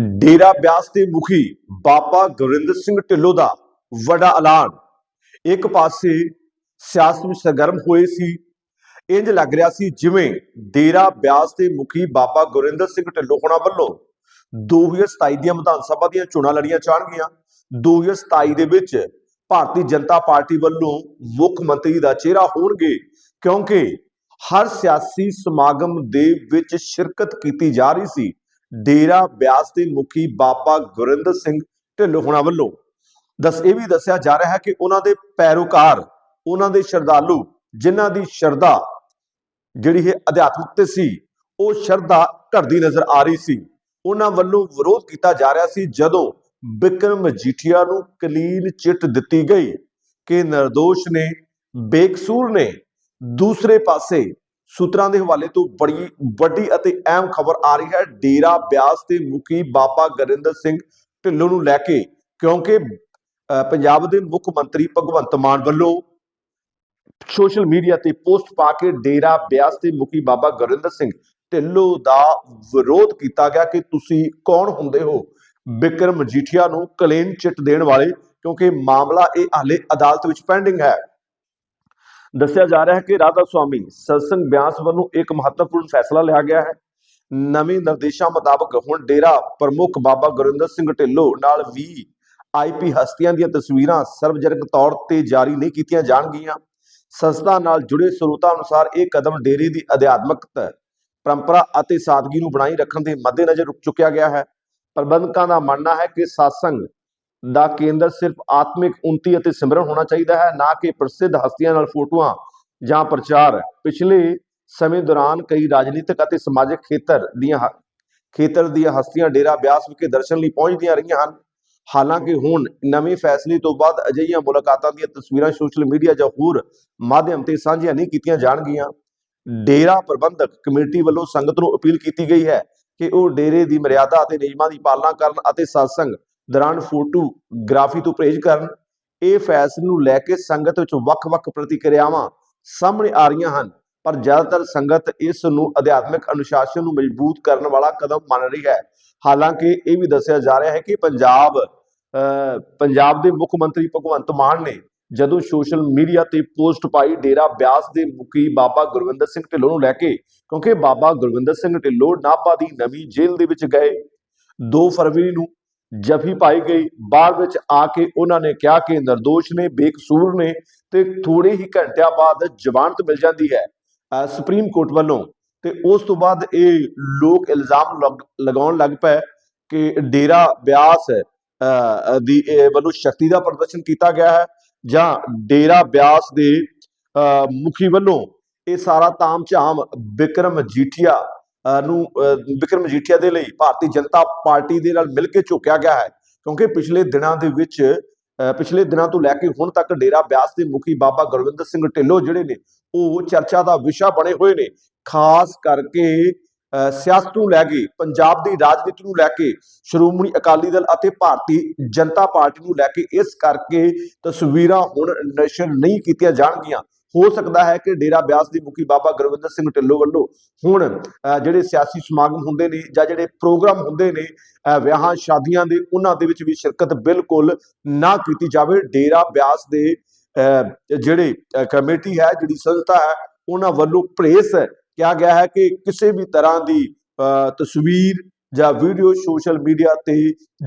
ਡੇਰਾ ਬਿਆਸ ਦੇ ਮੁਖੀ ਬਾਬਾ ਗੁਰਿੰਦਰ ਸਿੰਘ ਢਿੱਲੋਂ ਦਾ ਵੱਡਾ ਐਲਾਨ। ਇੱਕ ਪਾਸੇ ਸਿਆਸਤ ਵਿੱਚ ਸਰਗਰਮ ਹੋਏ ਸੀ। ਇੰਜ ਲੱਗ ਰਿਹਾ ਸੀ ਜਿਵੇਂ ਡੇਰਾ ਬਿਆਸ ਦੇ ਮੁਖੀ ਬਾਬਾ ਗੁਰਿੰਦਰ ਸਿੰਘ ਢਿੱਲੋਂ ਹੋਣਾ ਵੱਲੋਂ 2027 ਦੀਆਂ ਵਿਧਾਨ ਸਭਾ ਦੀਆਂ ਚੋਣਾਂ ਲੜੀਆਂ ਜਾਣਗੀਆਂ। 2027 ਦੇ ਵਿੱਚ ਭਾਰਤੀ ਜਨਤਾ ਪਾਰਟੀ ਵੱਲੋਂ ਮੁੱਖ ਮੰਤਰੀ ਦਾ ਚਿਹਰਾ ਹੋਣਗੇ ਕਿਉਂਕਿ ਹਰ ਸਿਆਸੀ ਸਮਾਗਮ ਦੇ ਵਿੱਚ ਸ਼ਿਰਕਤ ਕੀਤੀ ਜਾ ਰਹੀ ਸੀ। ਡੇਰਾ ਬਿਆਸ ਦੇ ਮੁਖੀ ਬਾਬਾ ਗੁਰਿੰਦਰ ਸਿੰਘ ਢਿੱਲੋਂ ਹੋਣਾ ਵੱਲੋਂ ਦੱਸ, ਇਹ ਵੀ ਦੱਸਿਆ ਜਾ ਰਿਹਾ ਹੈ ਕਿ ਉਹਨਾਂ ਦੇ ਪੈਰੋਕਾਰ, ਉਹਨਾਂ ਦੇ ਸ਼ਰਧਾਲੂ ਜਿਨ੍ਹਾਂ ਦੀ ਸ਼ਰਧਾ ਜਿਹੜੀ ਹੈ ਅਧਿਆਤਮਿਕ ਤੇ ਸੀ, ਉਹ ਸ਼ਰਧਾ ਘਟਦੀ ਨਜ਼ਰ ਆ ਰਹੀ ਸੀ। ਉਹਨਾਂ ਵੱਲੋਂ ਵਿਰੋਧ ਕੀਤਾ ਜਾ ਰਿਹਾ ਸੀ ਜਦੋਂ ਬਿਕਰਮ ਮਜੀਠੀਆ ਨੂੰ ਕਲੀਨ ਚਿੱਟ ਦਿੱਤੀ ਗਈ ਕਿ ਨਿਰਦੋਸ਼ ਨੇ, ਬੇਕਸੂਰ ਨੇ ਦੂਸਰੇ ਪਾਸੇ ਸੂਤਰਾਂ ਦੇ ਹਵਾਲੇ ਤੋਂ ਬੜੀ, ਵੱਡੀ ਅਤੇ ਅਹਿਮ ਖਬਰ ਆ ਰਹੀ ਹੈ। ਡੇਰਾ ਬਿਆਸ ਤੇ ਮੁਖੀ ਬਾਬਾ ਗੁਰਿੰਦਰ ਸਿੰਘ ਢਿੱਲੋਂ ਨੂੰ ਲੈ ਕੇ, ਕਿਉਂਕਿ ਪੰਜਾਬ ਦੇ ਮੁੱਖ ਮੰਤਰੀ ਭਗਵੰਤ ਮਾਨ ਵੱਲੋਂ ਸੋਸ਼ਲ ਮੀਡੀਆ ਤੇ ਪੋਸਟ ਪਾ ਕੇ ਡੇਰਾ ਬਿਆਸ ਦੇ ਮੁਖੀ ਬਾਬਾ ਗੁਰਿੰਦਰ ਸਿੰਘ ਢਿੱਲੋਂ ਦਾ ਵਿਰੋਧ ਕੀਤਾ ਗਿਆ ਕਿ ਤੁਸੀਂ ਕੌਣ ਹੁੰਦੇ ਹੋ? ਬਿਕਰਮ ਮਜੀਠੀਆ ਨੂੰ ਕਲੇਨ ਚਿੱਟ ਦੇਣ ਵਾਲੇ, ਕਿਉਂਕਿ ਮਾਮਲਾ ਇਹ ਹਾਲੇ ਅਦਾਲਤ ਵਿੱਚ ਪੈਂਡਿੰਗ ਹੈ। ਦੱਸਿਆ ਜਾ ਰਿਹਾ ਹੈ ਕਿ ਰਾਧਾ ਸੁਆਮੀ ਸਤਸੰਗ ਬਿਆਸ ਵੱਲੋਂ ਇੱਕ ਮਹੱਤਵਪੂਰਨ ਫੈਸਲਾ ਲਿਆ ਗਿਆ ਹੈ। ਨਵੇਂ ਨਿਰਦੇਸ਼ਾਂ ਮੁਤਾਬਕ ਹੁਣ ਡੇਰਾ ਪ੍ਰਮੁੱਖ ਬਾਬਾ ਗੁਰਿੰਦਰ ਸਿੰਘ ਢਿੱਲੋਂ ਨਾਲ ਵੀ ਆਈਪੀ ਹਸਤੀਆਂ ਦੀਆਂ ਤਸਵੀਰਾਂ ਸਰਵਜਨਕ ਤੌਰ ਤੇ ਜਾਰੀ ਨਹੀਂ ਕੀਤੀਆਂ ਜਾਣਗੀਆਂ। ਸੰਸਥਾ ਨਾਲ ਜੁੜੇ ਸਰੋਤਾਂ ਅਨੁਸਾਰ ਇਹ ਕਦਮ ਡੇਰੇ ਦੀ ਅਧਿਆਤਮਿਕਤ ਪਰੰਪਰਾ ਅਤੇ ਸਾਦਗੀ ਨੂੰ ਬਣਾਈ ਰੱਖਣ ਦੇ ਮੱਦੇਨਜ਼ਰ ਰੁਕ ਚੁੱਕਿਆ ਗਿਆ ਹੈ। ਪ੍ਰਬੰਧਕਾਂ ਦਾ ਮੰਨਣਾ ਹੈ ਕਿ satsang ਦਾ ਕੇਂਦਰ ਸਿਰਫ ਆਤਮਿਕ ਉન્નਤੀ ਅਤੇ ਸਿਮਰਨ ਹੋਣਾ ਚਾਹੀਦਾ ਹੈ, ਨਾ ਕਿ ਪ੍ਰਸਿੱਧ ਹਸਤੀਆਂ ਨਾਲ ਫੋਟੋਆਂ ਜਾਂ ਪ੍ਰਚਾਰ। ਪਿਛਲੇ ਸਮੇਂ ਦੌਰਾਨ ਕਈ ਰਾਜਨੀਤਿਕ ਅਤੇ ਸਮਾਜਿਕ ਖੇਤਰ ਦੀਆਂ ਖੇਤਰ ਦੀਆਂ ਹਸਤੀਆਂ ਡੇਰਾ ਬਿਆਸ ਵਿਖੇ ਦਰਸ਼ਨ ਲਈ ਪਹੁੰਚਦੀਆਂ ਰਹੀਆਂ ਹਨ। ਹਾਲਾਂਕਿ ਹੁਣ ਨਵੇਂ ਫੈਸਲੇ ਤੋਂ ਬਾਅਦ ਅਜਿਹੀਆਂ ਮੁਲਾਕਾਤਾਂ ਦੀਆਂ ਤਸਵੀਰਾਂ ਸੋਸ਼ਲ ਮੀਡੀਆ ਜਾਂ ਹੋਰ ਮਾਧਿਅਮ ਤੇ ਸਾਂਝੀਆਂ ਨਹੀਂ ਕੀਤੀਆਂ ਜਾਣਗੀਆਂ। ਡੇਰਾ ਪ੍ਰਬੰਧਕ ਕਮੇਟੀ ਵੱਲੋਂ ਸੰਗਤ ਨੂੰ ਅਪੀਲ ਕੀਤੀ ਗਈ ਹੈ ਕਿ ਉਹ ਡੇਰੇ ਦੀ ਮਰਿਆਦਾ ਅਤੇ ਨਿਯਮਾਂ ਦੀ ਪਾਲਣਾ ਕਰਨ ਅਤੇ satsang ਦੌਰਾਨ ਫੋਟੋਗ੍ਰਾਫੀ ਤੋਂ ਪਰਹੇਜ਼ ਕਰਨ ਇਹ ਫੈਸਲੇ ਨੂੰ ਲੈ ਕੇ ਸੰਗਤ ਵਿੱਚ ਵੱਖ-ਵੱਖ ਪ੍ਰਤੀਕਿਰਿਆਵਾਂ ਸਾਹਮਣੇ ਆ ਰਹੀਆਂ ਹਨ। ਪਰ ਜ਼ਿਆਦਾਤਰ ਸੰਗਤ ਇਸ ਨੂੰ ਅਧਿਆਤਮਿਕ ਅਨੁਸ਼ਾਸਨ ਨੂੰ ਮਜ਼ਬੂਤ ਕਰਨ ਵਾਲਾ ਕਦਮ ਮੰਨ ਰਹੀ ਹੈ। ਹਾਲਾਂਕਿ ਇਹ ਵੀ ਦੱਸਿਆ ਜਾ ਰਿਹਾ ਹੈ ਕਿ ਪੰਜਾਬ ਅਹ, ਪੰਜਾਬ ਦੇ ਮੁੱਖ ਮੰਤਰੀ ਭਗਵੰਤ ਮਾਨ ਨੇ ਜਦੋਂ ਸੋਸ਼ਲ ਮੀਡੀਆ ਤੇ ਪੋਸਟ ਪਾਈ ਡੇਰਾ ਬਿਆਸ ਦੇ ਮੁਖੀ ਬਾਬਾ ਗੁਰਵਿੰਦਰ ਸਿੰਘ ਢਿੱਲੋਂ ਨੂੰ ਲੈ ਕੇ ਕਿਉਂਕਿ ਬਾਬਾ ਗੁਰਵਿੰਦਰ ਸਿੰਘ ਢਿੱਲੋਂ ਨਾਭਾ ਦੀ ਨਵੀਂ ਜੇਲ੍ਹ ਦੇ ਵਿੱਚ ਗਏ। 2 ਫਰਵਰੀ ਨੂੰ ਜਫੀ ਪਾਈ ਗਈ। ਬਾਅਦ ਵਿੱਚ ਆ ਕੇ ਉਹਨਾਂ ਨੇ ਕਿਹਾ ਕਿ ਨਿਰਦੋਸ਼ ਨੇ ਬੇਕਸੂਰ ਨੇ ਤੇ ਥੋੜੇ ਹੀ ਘੰਟਿਆਂ ਬਾਅਦ ਜ਼ਮਾਨਤ ਮਿਲ ਜਾਂਦੀ ਹੈ ਸੁਪਰੀਮ ਕੋਰਟ ਵੱਲੋਂ। ਤੇ ਉਸ ਤੋਂ ਬਾਅਦ ਇਹ ਲੋਕ ਇਲਜ਼ਾਮ ਲਗ- ਲਗਾਉਣ ਲੱਗ ਪਏ ਕਿ ਡੇਰਾ ਬਿਆਸ ਅਹ, ਦੀ ਵੱਲੋਂ ਸ਼ਕਤੀ ਦਾ ਪ੍ਰਦਰਸ਼ਨ ਕੀਤਾ ਗਿਆ ਹੈ ਜਾਂ ਡੇਰਾ ਬਿਆਸ ਦੇ ਅਹ, ਮੁਖੀ ਵੱਲੋਂ ਇਹ ਸਾਰਾ ਤਾਮਝਾਮ ਵਿਕਰਮ ਜੀਠੀਆ ਅਹ, ਨੂੰ ਅਹ, ਵਿਕਰਮ ਜੀਠੀਆ ਦੇ ਲਈ ਭਾਰਤੀ ਜਨਤਾ ਪਾਰਟੀ ਦੇ ਨਾਲ ਮਿਲ ਕੇ ਝੁਕਿਆ ਗਿਆ ਹੈ। ਕਿਉਂਕਿ ਪਿਛਲੇ ਦਿਨਾਂ ਦੇ ਵਿੱਚ ਪਿਛਲੇ ਦਿਨਾਂ ਤੋਂ ਲੈ ਕੇ ਹੁਣ ਤੱਕ ਡੇਰਾ ਬਿਆਸ ਦੇ ਮੁਖੀ ਬਾਬਾ ਗੁਰਵਿੰਦਰ ਸਿੰਘ ਢਿੱਲੋਂ ਜਿਹੜੇ ਨੇ ਉਹ ਚਰਚਾ ਦਾ ਵਿਸ਼ਾ ਬਣੇ ਹੋਏ ਨੇ। ਖਾਸ ਕਰਕੇ ਅਹ, ਸਿਆਸਤ ਨੂੰ ਲੈ ਕੇ ਪੰਜਾਬ ਦੀ ਰਾਜਨੀਤੀ ਨੂੰ ਲੈ ਕੇ ਸ਼੍ਰੋਮਣੀ ਅਕਾਲੀ ਦਲ ਅਤੇ ਭਾਰਤੀ ਜਨਤਾ ਪਾਰਟੀ ਨੂੰ ਲੈ ਕੇ ਇਸ ਕਰਕੇ ਤਸਵੀਰਾਂ ਹੁਣ ਨਸ਼ਰ ਨਹੀਂ ਕੀਤੀਆਂ ਜਾਣਗੀਆਂ। ਹੋ ਸਕਦਾ ਹੈ ਕਿ ਡੇਰਾ ਬਿਆਸ ਦੀ ਮੁਖੀ ਬਾਬਾ ਗੁਰਵਿੰਦਰ ਸਿੰਘ ਢਿੱਲੋਂ ਵੱਲੋਂ ਹੁਣ ਅਹ, ਜਿਹੜੇ ਸਿਆਸੀ ਸਮਾਗਮ ਹੁੰਦੇ ਨੇ ਜਾਂ ਜਿਹੜੇ ਪ੍ਰੋਗਰਾਮ ਹੁੰਦੇ ਨੇ ਵਿਆਹਾਂ ਸ਼ਾਦੀਆਂ ਦੇ ਉਹਨਾਂ ਦੇ ਵਿੱਚ ਵੀ ਸ਼ਿਰਕਤ ਬਿਲਕੁਲ ਨਾ ਕੀਤੀ ਜਾਵੇ। ਡੇਰਾ ਬਿਆਸ ਦੇ ਜਿਹੜੇ ਕਮੇਟੀ ਹੈ ਜਿਹੜੀ ਸੰਸਥਾ ਹੈ ਉਹਨਾਂ ਵੱਲੋਂ ਪ੍ਰੇਸ ਕਿਹਾ ਗਿਆ ਹੈ ਕਿ ਕਿਸੇ ਵੀ ਤਰ੍ਹਾਂ ਦੀ ਅਹ, ਤਸਵੀਰ ਜਾਂ ਵੀਡੀਓ ਸੋਸ਼ਲ ਮੀਡੀਆ ਤੇ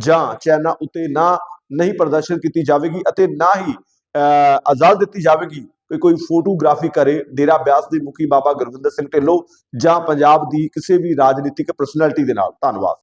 ਜਾਂ ਚੈਨਲ ਉੱਤੇ ਨਾ ਨਹੀਂ ਪ੍ਰਦਰਸ਼ਨ ਕੀਤੀ ਜਾਵੇਗੀ ਅਤੇ ਨਾ ਹੀ ਅਹ, ਆਜ਼ਾਦ ਦਿੱਤੀ ਜਾਵੇਗੀ। ਕਿ ਕੋਈ ਫੋਟੋਗ੍ਰਾਫੀ ਕਰੇ, ਡੇਰਾ ਬਿਆਸ ਦੇ ਮੁਖੀ ਬਾਬਾ ਗੁਰਵਿੰਦਰ ਸਿੰਘ ਢਿੱਲੋਂ ਜਾਂ ਪੰਜਾਬ ਦੀ ਕਿਸੇ ਵੀ ਰਾਜਨੀਤਿਕ ਪਰਸਨੈਲਿਟੀ ਦੇ ਨਾਲ। ਧੰਨਵਾਦ।